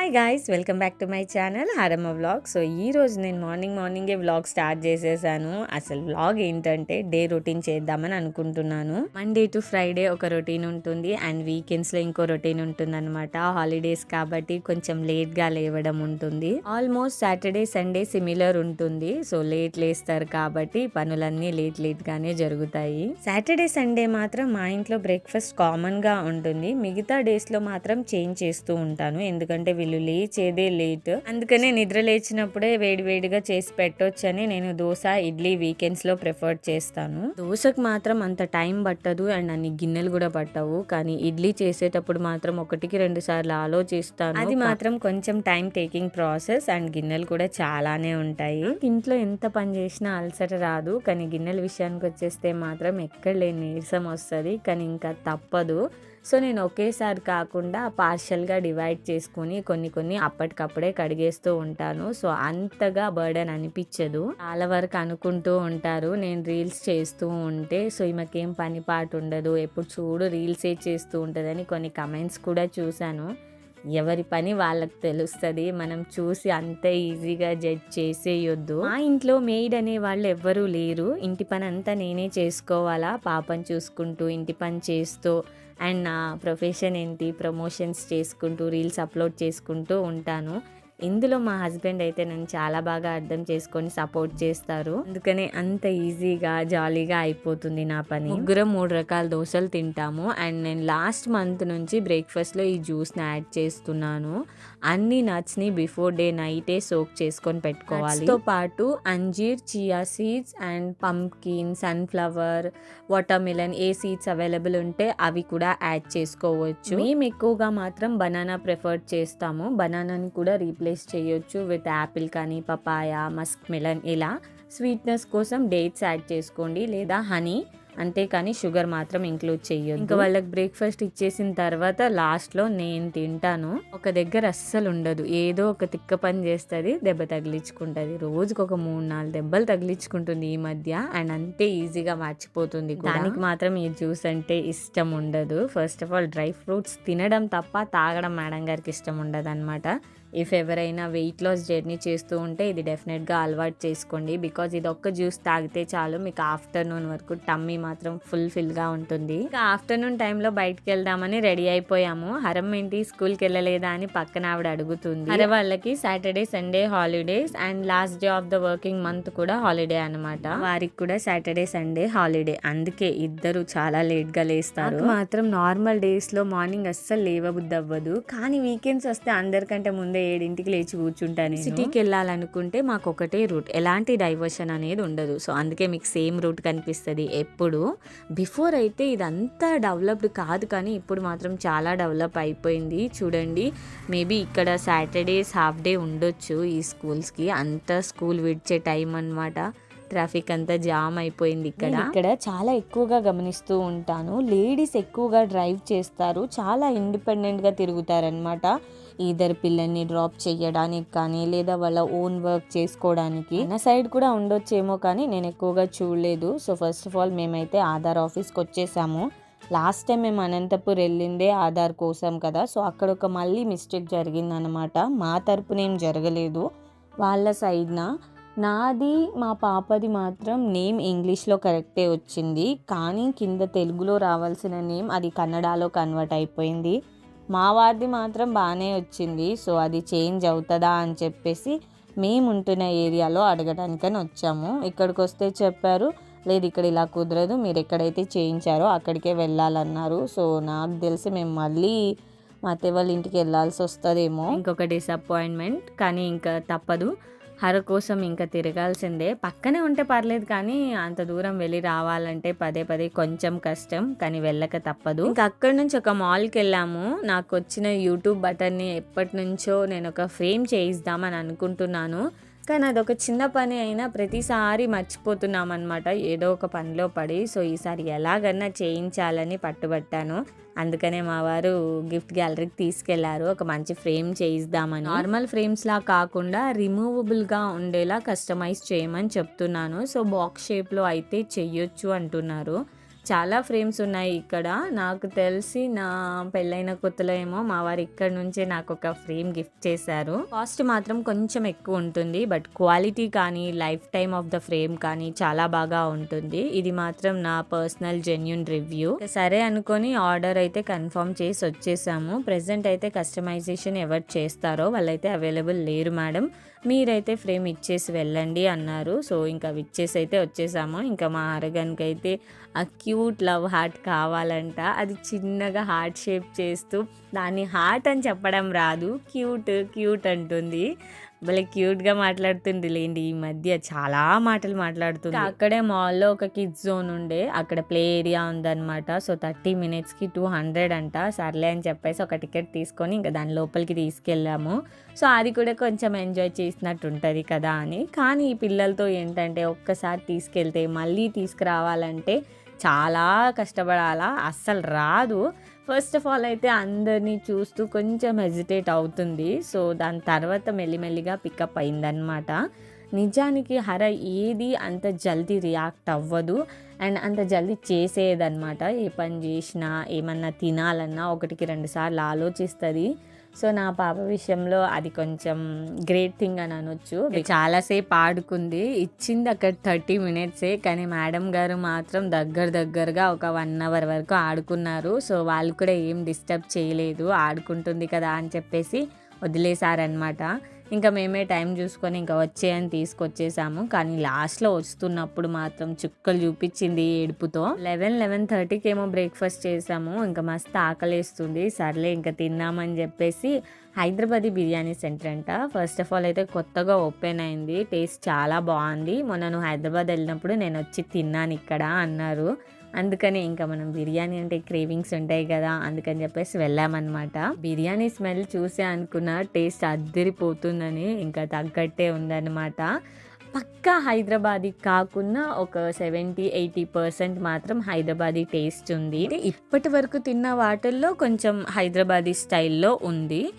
Hi guys welcome back to my channel Haramma vlog so ఈ రోజు నేను morning మార్నింగే వ్లాగ్ స్టార్ట్ చేసేసాను. అసలు వ్లాగ్ ఏంటంటే డే రొటీన్ చేద్దామని అనుకుంటున్నాను. మండే టు ఫ్రైడే ఒక రొటీన్ ఉంటుంది అండ్ వీకెండ్స్లో ఇంకో రొటీన్ ఉంటుంది అనమాట హాలిడేస్ కాబట్టి కొంచెం లేట్గా లేవడం ఉంటుంది. ఆల్మోస్ట్ సాటర్డే సండే సిమిలర్ ఉంటుంది. సో లేట్ లేస్తారు కాబట్టి పనులన్నీ లేట్ లేట్గానే జరుగుతాయి. సాటర్డే సండే మాత్రం మా ఇంట్లో బ్రేక్ఫాస్ట్ కామన్గా ఉంటుంది. మిగతా డేస్లో మాత్రం చేంజ్ చేస్తూ ఉంటాను. ఎందుకంటే వీళ్ళు లేచేదే లేట్. అందుకనే నిద్ర లేచినప్పుడే వేడి వేడిగా చేసి పెట్టొచ్చని నేను దోశ ఇడ్లీ వీకెండ్స్లో ప్రిఫర్ చేస్తాను. దోశకు మాత్రం అంత టైం పట్టదు అండ్ అన్ని గిన్నెలు కూడా పట్టవు. కానీ ఇడ్లీ చేసేటప్పుడు మాత్రం ఒకటికి రెండు సార్లు ఆలోచిస్తాను. అది మాత్రం కొంచెం టైం టేకింగ్ ప్రాసెస్ అండ్ గిన్నెలు కూడా చాలానే ఉంటాయి. ఇంట్లో ఎంత పని చేసినా అలసట రాదు. కానీ గిన్నెల విషయానికి వచ్చేస్తే మాత్రం ఎక్కడ లేని నీరసం వస్తుంది. కానీ ఇంకా తప్పదు. సో నేను ఒకేసారి కాకుండా పార్షల్గా డివైడ్ చేసుకుని కొన్ని కొన్ని అప్పటికప్పుడే కడిగేస్తూ ఉంటాను. సో అంతగా బర్డెన్ అనిపించదు. చాలా వరకు అనుకుంటూ ఉంటారు. నేను రీల్స్ చేస్తూ ఉంటే సో ఈమెకేం పని పాటు ఉండదు. ఎప్పుడు చూడు రీల్సే చేస్తూ ఉంటుందని కొన్ని కమెంట్స్ కూడా చూశాను. ఎవరి పని వాళ్ళకి తెలుస్తుంది. మనం చూసి అంత ఈజీగా జడ్జ్ చేసేయొద్దు. మా ఇంట్లో మెయిడ్ అనే వాళ్ళు ఎవ్వరూ లేరు. ఇంటి పని అంతా నేనే చేసుకోవాలా? పాపని చూసుకుంటూ ఇంటి పని చేస్తూ అండ్ నా ప్రొఫెషన్ ఏంటి? ప్రమోషన్స్ చేసుకుంటూ రీల్స్ అప్లోడ్ చేసుకుంటూ ఉంటాను. ఇందులో మా హస్బెండ్ అయితే నన్ను చాలా బాగా అర్థం చేసుకొని సపోర్ట్ చేస్తారు. అందుకనే అంత ఈజీగా జాలీగా అయిపోతుంది నా పని. ముగ్గురం మూడు రకాల దోశలు తింటాము. అండ్ నేను లాస్ట్ మంత్ నుంచి బ్రేక్ఫాస్ట్లో ఈ జ్యూస్ని యాడ్ చేస్తున్నాను. అన్ని నట్స్ని బిఫోర్ డే నైటే సోక్ చేసుకొని పెట్టుకోవాలి. తో పాటు అంజీర్ chia seeds and pumpkin sunflower watermelon A seeds available ఉంటే అవి కూడా యాడ్ చేసుకోవచ్చు. మేము ఎక్కువగా మాత్రం బనానా ప్రిఫర్ చేస్తాము. బనానాని కూడా రీప్లేస్ చేయొచ్చు విత్ యాపిల్ కానీ పపాయ మస్క్ మిలన్ ఇలా. స్వీట్నెస్ కోసం డేట్స్ యాడ్ చేసుకోండి. లేదా హనీ అంతేకాని షుగర్ మాత్రం ఇంక్లూడ్ చెయ్యొద్దు ఇంకా వాళ్ళకి బ్రేక్ఫాస్ట్ ఇచ్చేసిన తర్వాత లాస్ట్లో నేను తింటాను. ఒక దగ్గర అస్సలు ఉండదు. ఏదో ఒక తిక్క పని చేస్తుంది దెబ్బ తగిలించుకుంటుంది. రోజుకి ఒక మూడు నాలుగు దెబ్బలు తగిలించుకుంటుంది ఈ మధ్య. అండ్ అంతే ఈజీగా మర్చిపోతుంది. దానికి మాత్రం ఈ జ్యూస్ అంటే ఇష్టం ఉండదు. First of all dry fruits తినడం తప్ప తాగడం మేడం గారికి ఇష్టం ఉండదు అనమాట ఇఫ్ ఎవరైనా వెయిట్ లాస్ జర్నీ చేస్తూ ఉంటే ఇది డెఫినెట్గా అలవాటు చేసుకోండి. బికాజ్ ఇది ఒక్క జ్యూస్ తాగితే చాలు. మీకు ఆఫ్టర్నూన్ వరకు టమ్మీ మాత్రం ఫుల్ ఫిల్గా ఉంటుంది. ఇంకా ఆఫ్టర్నూన్ టైంలో బయటకు వెళ్దామని రెడీ అయిపోయాము. హరం ఏంటి? స్కూల్కి వెళ్ళలేదా అని పక్కన ఆవిడ అడుగుతుంది. హర వాళ్ళకి Saturday Sunday holidays and last day of the working month కూడా హాలిడే అనమాట వారికి కూడా సాటర్డే సండే హాలిడే అందుకే ఇద్దరు చాలా లేట్గా లేస్తారు. మాత్రం నార్మల్ డేస్లో మార్నింగ్ అస్సలు లేవబుద్ది అవ్వదు కానీ వీకెండ్స్ వస్తే అందరికంటే ముందే ఏడింటికి లేచి కూర్చుంటాను సిటీకి వెళ్ళాలనుకుంటే మాకు ఒకటే రూట్. ఎలాంటి డైవర్షన్ అనేది ఉండదు. సో అందుకే మీకు సేమ్ రూట్ కనిపిస్తుంది ఎప్పుడు. బిఫోర్ అయితే ఇదంతా డెవలప్డ్ కాదు కానీ ఇప్పుడు మాత్రం చాలా డెవలప్ అయిపోయింది. చూడండి మేబీ ఇక్కడ సాటర్డేస్ హాఫ్ డే ఉండొచ్చు ఈ స్కూల్స్కి. అంతా స్కూల్ విడిచే టైం అన్నమాట. ట్రాఫిక్ అంతా జామ్ అయిపోయింది ఇక్కడ. ఇక్కడ చాలా ఎక్కువగా గమనిస్తూ ఉంటాను. లేడీస్ ఎక్కువగా డ్రైవ్ చేస్తారు. చాలా ఇండిపెండెంట్గా తిరుగుతారనమాట ఈధర్ పిల్లల్ని డ్రాప్ చేయడానికి కానీ లేదా వాళ్ళ ఓన్ వర్క్ చేసుకోవడానికి నా సైడ్ కూడా ఉండొచ్చేమో కానీ నేను ఎక్కువగా చూడలేదు. సో ఫస్ట్ ఆఫ్ ఆల్ మేమైతే ఆధార్ ఆఫీస్కి వచ్చేసాము. లాస్ట్ టైం మేము అనంతపూర్ వెళ్ళిందే ఆధార్ కోసం కదా. సో అక్కడ ఒక మళ్ళీ మిస్టేక్ జరిగిందనమాట మా తరపున ఏం జరగలేదు. వాళ్ళ సైడ్న నాది మా పాపది మాత్రం నేమ్ ఇంగ్లీష్లో కరెక్టే వచ్చింది. కానీ కింద తెలుగులో రావాల్సిన నేమ్ అది కన్నడలో కన్వర్ట్ అయిపోయింది. మా వారిది మాత్రం బాగానే వచ్చింది. సో అది చేంజ్ అవుతుందా అని చెప్పేసి మేము ఉంటున్న ఏరియాలో అడగడానికని వచ్చాము. ఇక్కడికి వస్తే చెప్పారు లేదు ఇక్కడ ఇలా కుదరదు మీరు ఎక్కడైతే చేయించారో అక్కడికే వెళ్ళాలన్నారు. సో నాకు తెలిసి మేము మళ్ళీ మా అత్తయ్య వాళ్ళ ఇంటికి వెళ్ళాల్సి వస్తుందేమో. ఇంకొక డిసప్పాయింట్మెంట్ కానీ ఇంకా తప్పదు. హర కోసం ఇంకా తిరగాల్సిందే. పక్కనే ఉంటే పర్లేదు కానీ అంత దూరం వెళ్ళి రావాలంటే పదే పదే కొంచెం కష్టం కానీ వెళ్ళక తప్పదు. ఇంకా అక్కడి నుంచి ఒక మాల్కి వెళ్ళాము. నాకు వచ్చిన యూట్యూబ్ బటన్ని ఎప్పటి నుంచో నేను ఒక ఫ్రేమ్ చేయిద్దామని అనుకుంటున్నాను. కానీ అదొక చిన్న పని అయినా ప్రతిసారి మర్చిపోతున్నాం అనమాట ఏదో ఒక పనిలో పడి సో ఈసారి ఎలాగన్నా చేయించాలని పట్టుబట్టాను. అందుకనే మా వారు గిఫ్ట్ గ్యాలరీకి తీసుకెళ్ళారు. ఒక మంచి ఫ్రేమ్ చేయిద్దామని. నార్మల్ ఫ్రేమ్స్ లా కాకుండా రిమూవబుల్గా ఉండేలా కస్టమైజ్ చేయమని చెప్తున్నాను. సో బాక్స్ షేప్లో అయితే చెయ్యొచ్చు అంటున్నారు. చాలా ఫ్రేమ్స్ ఉన్నాయి ఇక్కడ. నాకు తెలిసి నా పెళ్ళైన కొత్తలో ఏమో మా వారు ఇక్కడ నుంచే నాకు ఒక ఫ్రేమ్ గిఫ్ట్ చేశారు. కాస్ట్ మాత్రం కొంచెం ఎక్కువ ఉంటుంది బట్ క్వాలిటీ కానీ life time of the frame కానీ చాలా బాగా ఉంటుంది. ఇది మాత్రం నా పర్సనల్ జెన్యున్ రివ్యూ. సరే అనుకొని ఆర్డర్ అయితే కన్ఫర్మ్ చేసి వచ్చేసాము. ప్రెసెంట్ అయితే కస్టమైజేషన్ ఎవరు చేస్తారో వాళ్ళైతే అవైలబుల్ లేరు మేడం. మీరైతే ఫ్రేమ్ ఇచ్చేసి వెళ్ళండి అన్నారు. సో ఇంకా ఇచ్చేసి అయితే వచ్చేసాము. ఇంకా మా అరగన్కి అయితే ఆ క్యూట్ లవ్ హార్ట్ కావాలంట. అది చిన్నగా హార్ట్ షేప్ చేస్తూ దాన్ని హార్ట్ అని చెప్పడం రాదు. క్యూట్ క్యూట్ అంటుంది. భలే క్యూట్గా మాట్లాడుతుంది లేండి ఈ మధ్య. చాలా మాటలు మాట్లాడుతుంది అక్కడే మాల్లో ఒక కిడ్స్ జోన్ ఉండే. అక్కడ ప్లే ఏరియా ఉందన్నమాట. సో థర్టీ మినిట్స్కి టూ హండ్రెడ్ అంట. సర్లే అని చెప్పేసి ఒక టికెట్ తీసుకొని ఇంకా దాని లోపలికి తీసుకెళ్ళాము. సో అది కూడా కొంచెం ఎంజాయ్ చేసినట్టు ఉంటుంది కదా అని. కానీ ఈ పిల్లలతో ఏంటంటే ఒక్కసారి తీసుకెళ్తే మళ్ళీ తీసుకురావాలంటే చాలా కష్టపడాలా? అస్సలు రాదు. ఫస్ట్ ఆఫ్ ఆల్ అయితే అందరినీ చూస్తూ కొంచెం హెజిటేట్ అవుతుంది. సో దాని తర్వాత మెల్లిమెల్లిగా పికప్ అయిందనమాట నిజానికి హర ఏది అంత జల్దీ రియాక్ట్ అవ్వదు. అండ్ అంత జల్దీ చేసేదన్నమాట ఏ పని చేసినా ఏమన్నా తినాలన్నా ఒకటికి రెండు సార్లు ఆలోచిస్తుంది. సో నా పాప విషయంలో అది కొంచెం గ్రేట్ థింగ్ అని అనొచ్చు. చాలాసేపు ఆడుకుంది. ఇచ్చింది అక్కడ థర్టీ మినిట్సే కానీ మేడం గారు మాత్రం దగ్గర దగ్గరగా ఒక వన్ అవర్ వరకు ఆడుకున్నారు. సో వాళ్ళు కూడా ఏం డిస్టర్బ్ చేయలేదు. ఆడుకుంటుంది కదా అని చెప్పేసి వదిలేశారనమాట ఇంకా మేమే టైం చూసుకొని ఇంకా వచ్చేయని తీసుకొచ్చేసాము. కానీ లాస్ట్లో వస్తున్నప్పుడు మాత్రం చుక్కలు చూపించింది ఏడుపుతో. లెవెన్ లెవెన్ థర్టీకి ఏమో బ్రేక్ఫాస్ట్ చేసాము. ఇంకా మస్తు ఆకలేస్తుంది. సర్లే ఇంకా తిన్నామని చెప్పేసి హైదరాబాదీ బిర్యానీ సెంటర్ అంట. ఫస్ట్ ఆఫ్ ఆల్ అయితే కొత్తగా ఓపెన్ అయింది. టేస్ట్ చాలా బాగుంది. మొన్న నువ్వు హైదరాబాద్ వెళ్ళినప్పుడు నేను వచ్చి తిన్నాను ఇక్కడ అన్నారు. అందుకని ఇంకా మనం బిర్యానీ అంటే క్రేవింగ్స్ ఉంటాయి కదా అందుకని చెప్పేసి వెళ్ళామన్నమాట. బిర్యానీ స్మెల్ చూసే అనుకున్న టేస్ట్ అద్దరిపోతుందని ఇంకా తగ్గట్టే ఉందన్నమాట. పక్కా హైదరాబాదీ కాకుండా ఒక సెవెంటీ ఎయిటీ పర్సెంట్ మాత్రం హైదరాబాదీ టేస్ట్ ఉంది. ఇప్పటి వరకు తిన్న వాటిల్లో కొంచెం హైదరాబాదీ స్టైల్లో ఉంది.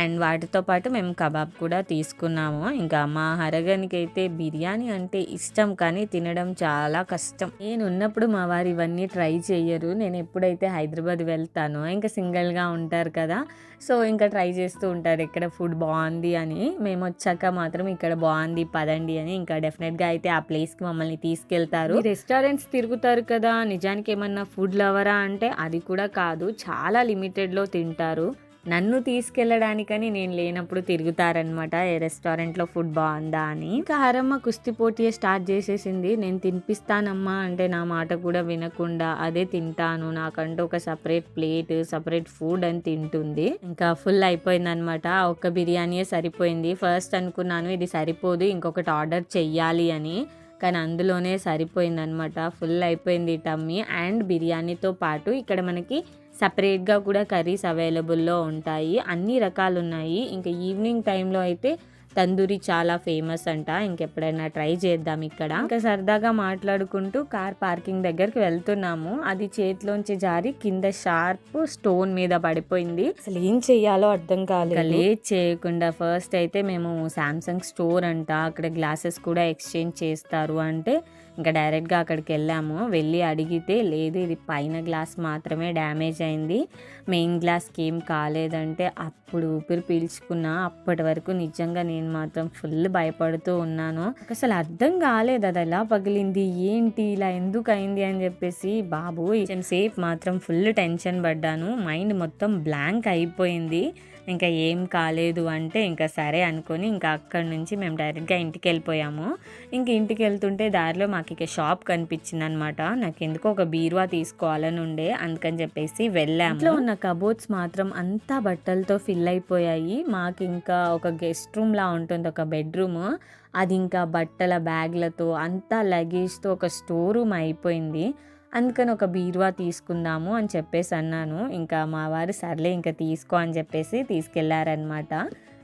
అండ్ వాటితో పాటు మేము కబాబ్ కూడా తీసుకున్నాము. ఇంకా మా హరగనికి అయితే బిర్యానీ అంటే ఇష్టం కానీ తినడం చాలా కష్టం. నేను ఉన్నప్పుడు మా వారు ఇవన్నీ ట్రై చేయరు. నేను ఎప్పుడైతే హైదరాబాద్ వెళ్తానో ఇంకా సింగిల్గా ఉంటారు కదా సో ఇంకా ట్రై చేస్తూ ఉంటారు ఇక్కడ ఫుడ్ బాగుంది అని. మేము వచ్చాక మాత్రం ఇక్కడ బాగుంది పదండి అని ఇంకా డెఫినెట్గా అయితే ఆ ప్లేస్కి మమ్మల్ని తీసుకెళ్తారు. రెస్టారెంట్స్ తిరుగుతారు కదా నిజానికి ఏమన్నా ఫుడ్ లవరా అంటే అది కూడా కాదు. చాలా లిమిటెడ్లో తింటారు. నన్ను తీసుకెళ్ళడానికని నేను లేనప్పుడు తిరుగుతారనమాట ఏ రెస్టారెంట్లో ఫుడ్ బాగుందా అని. ఇంకా హరమ్మ కుస్తీ పోటీ స్టార్ట్ చేసేసింది. నేను తినిపిస్తానమ్మా అంటే నా మాట కూడా వినకుండా అదే తింటాను. నాకంటూ ఒక సపరేట్ ప్లేట్ సపరేట్ ఫుడ్ అని తింటుంది. ఇంకా ఫుల్ అయిపోయింది అనమాట ఒక్క బిర్యానీయే సరిపోయింది. ఫస్ట్ అనుకున్నాను ఇది సరిపోదు ఇంకొకటి ఆర్డర్ చెయ్యాలి అని. కానీ అందులోనే సరిపోయిందనమాట ఫుల్ అయిపోయింది టమ్మీ అండ్ బిర్యానీతో పాటు ఇక్కడ మనకి సపరేట్గా కూడా కర్రీస్ అవైలబుల్లో ఉంటాయి. అన్ని రకాలు ఉన్నాయి ఇంకా ఈవినింగ్ టైంలో అయితే తందూరి చాలా ఫేమస్ అంట. ఇంకెప్పుడైనా ట్రై చేద్దాం ఇక్కడ. ఇంకా సరదాగా మాట్లాడుకుంటూ కార్ పార్కింగ్ దగ్గరికి వెళ్తున్నాము. అది చేతిలోంచి జారి కింద షార్ప్ స్టోన్ మీద పడిపోయింది. అసలు ఏం చెయ్యాలో అర్థం కాలేదు. లేట్ చేయకుండా ఫస్ట్ అయితే మేము సామ్సంగ్ స్టోర్ అంట. అక్కడ గ్లాసెస్ కూడా ఎక్స్చేంజ్ చేస్తారు అంటే ఇంకా డైరెక్ట్గా అక్కడికి వెళ్ళాము. వెళ్ళి అడిగితే లేదు ఇది పైన గ్లాస్ మాత్రమే డ్యామేజ్ అయింది. మెయిన్ గ్లాస్కి ఏం కాలేదంటే అప్పుడు ఊపిరి పీల్చుకున్నా అప్పటి వరకు నిజంగా నేను మాత్రం ఫుల్ భయపడుతూ ఉన్నాను. అసలు అర్థం కాలేదు అది ఎలా పగిలింది ఏంటి ఇలా ఎందుకు అయింది అని చెప్పేసి. బాబు సేఫ్ మాత్రం ఫుల్ టెన్షన్ పడ్డాను. మైండ్ మొత్తం బ్లాంక్ అయిపోయింది. ఇంకా ఏం కాలేదు అంటే ఇంకా సరే అనుకొని ఇంకా అక్కడి నుంచి మేము డైరెక్ట్గా ఇంటికి వెళ్ళిపోయాము ఇంక ఇంటికి వెళ్తుంటే దారిలో మాకు ఇక షాప్ కనిపించింది అనమాట నాకు ఎందుకో ఒక బీరువా తీసుకోవాలని ఉండే అందుకని చెప్పేసి వెళ్ళాము. ఇంట్లో ఉన్న కబోర్డ్స్ మాత్రం అంతా బట్టలతో ఫిల్ అయిపోయాయి. మాకు ఇంకా ఒక గెస్ట్ రూమ్లా ఉంటుంది ఒక బెడ్రూమ్ అది ఇంకా బట్టల బ్యాగ్లతో అంతా లగేజ్తో ఒక స్టోర్ రూమ్ అయిపోయింది. అందుకని ఒక బీరువా తీసుకుందాము అని చెప్పేసి అన్నాను. ఇంకా మా వారు సర్లే ఇంకా తీసుకో అని చెప్పేసి తీసుకెళ్ళారనమాట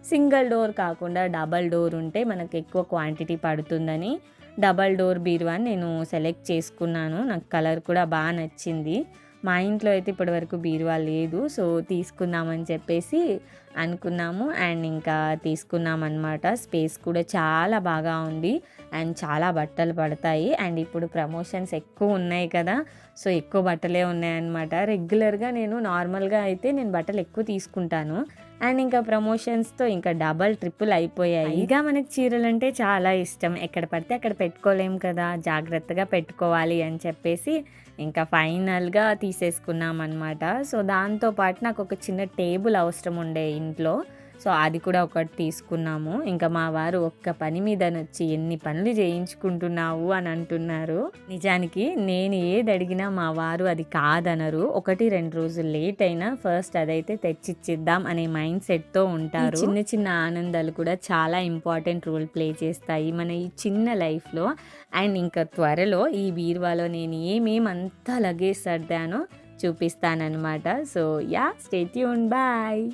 సింగిల్ డోర్ కాకుండా డబల్ డోర్ ఉంటే మనకు ఎక్కువ క్వాంటిటీ పడుతుందని డబల్ డోర్ బీరువా నేను సెలెక్ట్ చేసుకున్నాను. నాకు కలర్ కూడా బాగా నచ్చింది. మా ఇంట్లో అయితే ఇప్పటివరకు బీరువా లేదు. సో తీసుకుందామని చెప్పేసి అనుకున్నాము. అండ్ ఇంకా తీసుకున్నాం అనమాట స్పేస్ కూడా చాలా బాగా ఉంది. అండ్ చాలా బట్టలు పడతాయి. అండ్ ఇప్పుడు ప్రమోషన్స్ ఎక్కువ ఉన్నాయి కదా. సో ఎక్కువ బట్టలే ఉన్నాయన్నమాట. రెగ్యులర్గా నేను నార్మల్గా అయితే నేను బట్టలు ఎక్కువ తీసుకుంటాను. అండ్ ఇంకా ప్రమోషన్స్తో ఇంకా డబల్ ట్రిపుల్ అయిపోయాయి. ఇక మనకి చీరలు అంటే చాలా ఇష్టం. ఎక్కడ పడితే అక్కడ పెట్టుకోలేం కదా జాగ్రత్తగా పెట్టుకోవాలి అని చెప్పేసి ఇంకా ఫైనల్గా తీసేసుకున్నాం అనమాట సో దాంతోపాటు నాకు ఒక చిన్న టేబుల్ అవసరం ఉండే ఇంట్లో. సో అది కూడా ఒకటి తీసుకున్నాము. ఇంకా మా వారు ఒక్క పని మీద వచ్చి ఎన్ని పనులు చేయించుకుంటున్నావు అని అంటున్నారు. నిజానికి నేను ఏది అడిగినా మా వారు అది కాదనరు. ఒకటి రెండు రోజులు లేట్ అయినా ఫస్ట్ అదైతే తెచ్చిచ్చిద్దాం అనే మైండ్ సెట్తో ఉంటారు. చిన్న చిన్న ఆనందాలు కూడా చాలా ఇంపార్టెంట్ రోల్ ప్లే చేస్తాయి మన ఈ చిన్న లైఫ్లో. అండ్ ఇంకా త్వరలో ఈ బీరువాలో నేను ఏమేమంతా లగేజ్ సర్దానో చూపిస్తానన్నమాట. So yeah stay tuned bye.